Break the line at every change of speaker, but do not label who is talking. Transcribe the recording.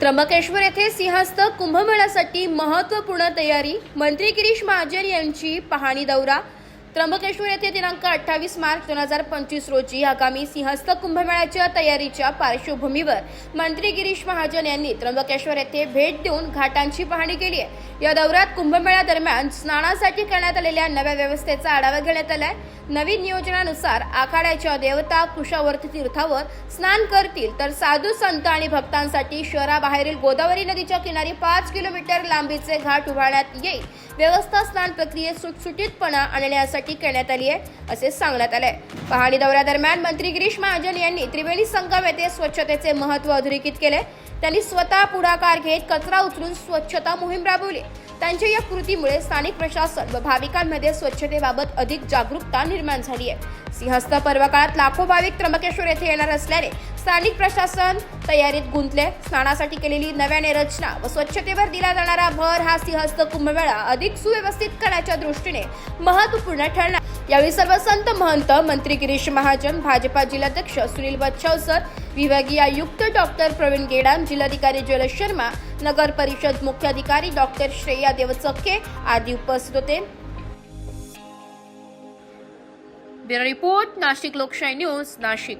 त्र्यंबकेश्वर येथे सिंहस्थ कुंभमेळ्यासाठी महत्त्वपूर्ण तयारी मंत्री गिरीश महाजन यांची पाहणी दौरा त्र्यंबकेश्वर येथे दिनांक अठ्ठावीस मार्च दोन हजार पंचवीस रोजी आगामी सिंहस्थ कुंभमेळ्याच्या तयारीच्या पार्श्वभूमीवर मंत्री गिरीश महाजन यांनी त्र्यंबकेश्वर येथे भेट देऊन घाटांची पाहणी केली आहे. या दौऱ्यात कुंभमेळ्यादरम्यान स्नानासाठी करण्यात आलेल्या नव्या व्यवस्थेचा आढावा घेण्यात आलाय. नवीन नियोजनानुसार आखाड्याच्या देवता कुशावर्ती तीर्थावर स्नान करतील तर साधू संत आणि भक्तांसाठी शहराबाहेरील गोदावरी नदीच्या किनारी पाच किलोमीटर लांबीचे घाट उभारण्यात येईल. व्यवस्था स्नान प्रक्रियेत सुटसुटीतपणा आणण्यासाठी करण्यात आली आहे असे सांगण्यात आले पाहणी दौऱ्यादरम्यान मंत्री गिरीश महाजन यांनी त्रिवेणी संगम येथे स्वच्छतेचे महत्त्व अधोरेखित केले. त्यांनी स्वतः पुढाकार घेत कचरा उचलून स्वच्छता मोहीम राबवली. त्यांच्या या कृतीमुळे स्थानिक प्रशासन व भाविकांमध्ये स्वच्छतेबाबत अधिक जागरूकता निर्माण झाली आहे. सिंहस्थ पर्व काळात लाखो भाविक त्र्यंबकेश्वर येथे येणार असल्याने स्थानिक प्रशासन तयारीत गुंतले. स्नानासाठी केलेली नव्याने रचना व स्वच्छतेवर दिला जाणारा भर हा सिंहस्थ कुंभमेळा अधिक सुव्यवस्थित करण्याच्या दृष्टीने महत्त्वपूर्ण ठरणार. यावेळी सर्व संत महंत मंत्री गिरीश महाजन भाजपा जिल्हाध्यक्ष सुनील बच्छावसर विभागीय आयुक्त डॉक्टर प्रवीण गेडाम जिल्हाधिकारी ज्वेलस शर्मा नगर परिषद मुख्याधिकारी डॉक्टर श्रेया देवचक्के आदी उपस्थित होते. ब्युरो रिपोर्ट नाशिक लोकशाही न्यूज नाशिक.